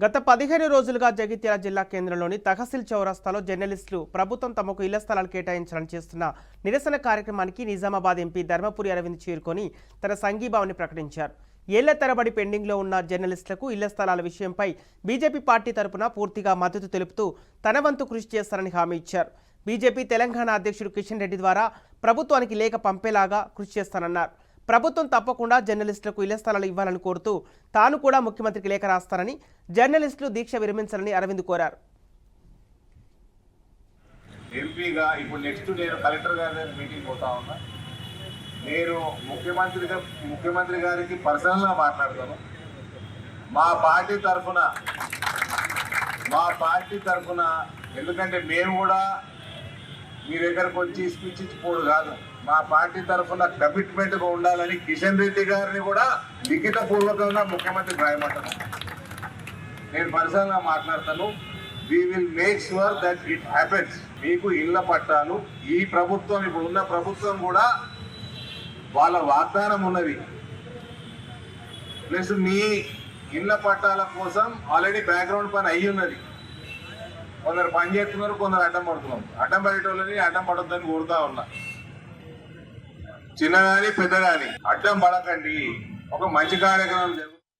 గత పదిహేను రోజులుగా జగిత్యాల జిల్లా కేంద్రంలోని తహసీల్ చౌరస్తాలో జర్నలిస్టులు ప్రభుత్వం తమకు ఇళ్ళ స్థలాలు కేటాయించాలని చేస్తున్న నిరసన కార్యక్రమానికి నిజామాబాద్ ఎంపీ ధర్మపురి అరవింద్ చేరుకొని తన సంఘీభావాన్ని ప్రకటించారు. ఏళ్ళ తరబడి పెండింగ్లో ఉన్న జర్నలిస్టులకు ఇళ్ళ స్థలాల విషయంపై బీజేపీ పార్టీ తరపున పూర్తిగా మద్దతు తెలుపుతూ తన వంతు కృషి చేస్తారని హామీ ఇచ్చారు. బీజేపీ తెలంగాణ అధ్యక్షుడు కిషన్ రెడ్డి ద్వారా ప్రభుత్వానికి లేఖ పంపేలాగా కృషి చేస్తానన్నారు. ప్రభుత్వం తప్పకుండా జర్నలిస్టులకు ఇళ్ళ స్థలాలు ఇవ్వాలని కోరుతూ తాను కూడా ముఖ్యమంత్రికి లేఖ రాస్తానని జర్నలిస్టులు దీక్ష విరమించాలని అరవింద్ కోరారు. ఎంపీగా ఇప్పుడు నెక్స్ట్ నేను కలెక్టర్ గారి దగ్గర మీటింగ్ పోతా ఉన్నా. నేను ముఖ్యమంత్రిగా ముఖ్యమంత్రి గారికి పర్సనల్గా మాట్లాడతాను. మా పార్టీ తరఫున మా పార్టీ తరఫున ఎందుకంటే మేము కూడా మీ దగ్గరకు వచ్చి స్పీచ్ ఇచ్చిపోడు కాదు. మా పార్టీ తరఫున కమిట్మెంట్గా ఉండాలని కిషన్ రెడ్డి గారిని కూడా లిఖిత పూర్వకంగా ముఖ్యమంత్రికి రాయమంటాను నేను పర్సనల్గా మాట్లాడతాను. We will make sure that it happens మీకు ఇళ్ళ పట్టాలు ఈ ప్రభుత్వం ఇప్పుడు ఉన్న ప్రభుత్వం కూడా వాళ్ళ వాగ్దానం ఉన్నది. ప్లస్ మీ ఇళ్ళ పట్టాల కోసం ఆల్రెడీ బ్యాక్గ్రౌండ్ పని అయ్యి ఉన్నది కొందరు పని చేస్తున్నారు కొందరు అడ్డం పడుతున్నారు. అడ్డం పడేటోళ్ళని అడ్డం పడొద్దని కోరుతా ఉన్నా. చిన్న కానీ పెద్ద కానీ అడ్డం పడకండి. ఒక మంచి కార్యక్రమం జరుగుతుంది